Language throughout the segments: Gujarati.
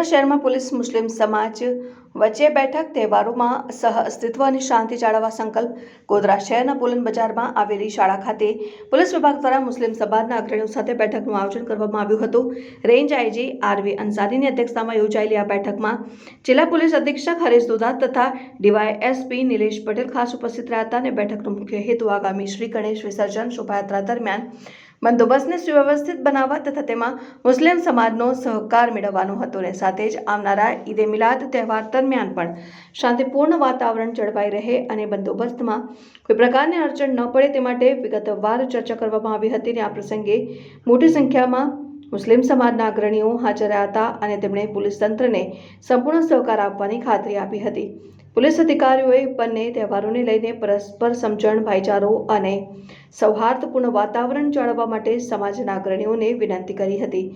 ગોધરા શહેરમાં પોલીસ મુસ્લિમ સમાજ વચ્ચે બેઠક તહેવારોમાં સહ અસ્તિત્વ અને શાંતિ જાળવવા સંકલ્પ ગોધરા શહેરના પુલન બજારમાં આવેલી શાળા ખાતે પોલીસ વિભાગ દ્વારા મુસ્લિમ સમાજના અગ્રણીઓ સાથે બેઠકનું આયોજન કરવામાં આવ્યું હતું. રેન્જ આઈજી આરવી અંસારીની અધ્યક્ષતામાં યોજાયેલી આ બેઠકમાં જિલ્લા પોલીસ અધિક્ષક હરેશ દુધા તથા ડીવાય એસપી નિલેશ પટેલ ખાસ ઉપસ્થિત રહ્યા હતા અને બેઠકનો મુખ્ય હેતુ આગામી શ્રી ગણેશ વિસર્જન શોભાયાત્રા દરમિયાન બંદોબસ્તને સુવ્યવસ્થિત બનાવવા તથા તેમાં મુસ્લિમ સમાજનો સહકાર મેળવવાનો હતો અને સાથે જ આવનારા ઈદે મિલાદ તહેવાર દરમિયાન પણ શાંતિપૂર્ણ વાતાવરણ જળવાઈ રહે અને બંદોબસ્તમાં કોઈ પ્રકારની અડચણ ન પડે તે માટે વિગતવાર ચર્ચા કરવામાં આવી હતી અને આ પ્રસંગે મોટી સંખ્યામાં મુસ્લિમ સમાજના અગ્રણીઓ હાજર હતા અને તેમણે પોલીસ તંત્રને સંપૂર્ણ સહકાર આપવાની ખાતરી આપી હતી. પોલીસ અધિકારીઓએ બંને તહેવારોને લઈને પરસ્પર સમજણ, ભાઈચારો અને સૌહાર્દપૂર્ણ વાતાવરણ જાળવવા માટે સમાજના અગ્રણીઓને વિનંતી કરી હતી.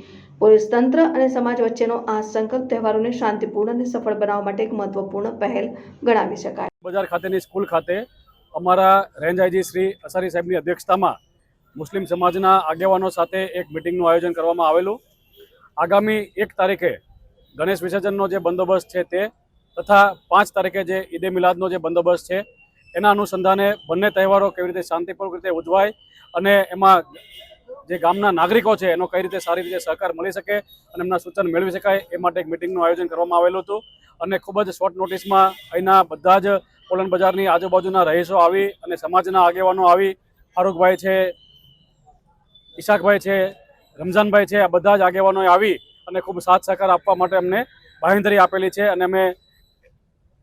પોલીસ તંત્ર અને સમાજ વચ્ચેનો આ સંકલ્પ તહેવારોને શાંતિપૂર્ણ અને સફળ બનાવવા માટે એક મહત્વપૂર્ણ પહેલ ગણાવી શકાય. બજાર ખાતેની સ્કૂલ ખાતે અમારા રેન્જ આઈજી શ્રી અસારી સાહેબની અધ્યક્ષતામાં મુસ્લિમ સમાજના આગેવાનો સાથે એક મિટિંગનું આયોજન કરવામાં આવેલું. આગામી એક તારીખે ગણેશ વિસર્જનનો જે બંદોબસ્ત છે તે તથા પાંચ તારીખે જે ઈદે મિલાદનો જે બંદોબસ્ત છે, એના અનુસંધાને બંને તહેવારો કેવી રીતે શાંતિપૂર્વક રીતે ઉજવાય અને એમાં જે ગામના નાગરિકો છે એનો કઈ રીતે સારી રીતે સહકાર મળી શકે અને એમના સૂચન મેળવી શકાય એ માટે એક મિટિંગનું આયોજન કરવામાં આવેલું હતું. અને ખૂબ જ શોર્ટ નોટિસમાં અહીંના બધા જ પોલન બજારની આજુબાજુના રહીશો આવી અને સમાજના આગેવાનો આવી. ફારૂકભાઈ છે ઈશાકભાઈ છે, રમઝાનભાઈ છે, આ બધા જ આગેવાનોએ આવી અને ખૂબ સાથ સહકાર આપવા માટે અમને બાંહેધરી આપેલી છે અને અમે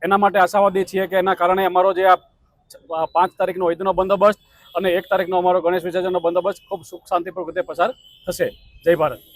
એના માટે આશાવાદી છીએ કે એના કારણે અમારો જે આ પાંચ તારીખનો ઈદનો બંદોબસ્ત અને એક તારીખનો અમારો ગણેશ વિસર્જનનો બંદોબસ્ત ખૂબ સુખ શાંતિપૂર્વક રીતે પસાર થશે. જય ભારત.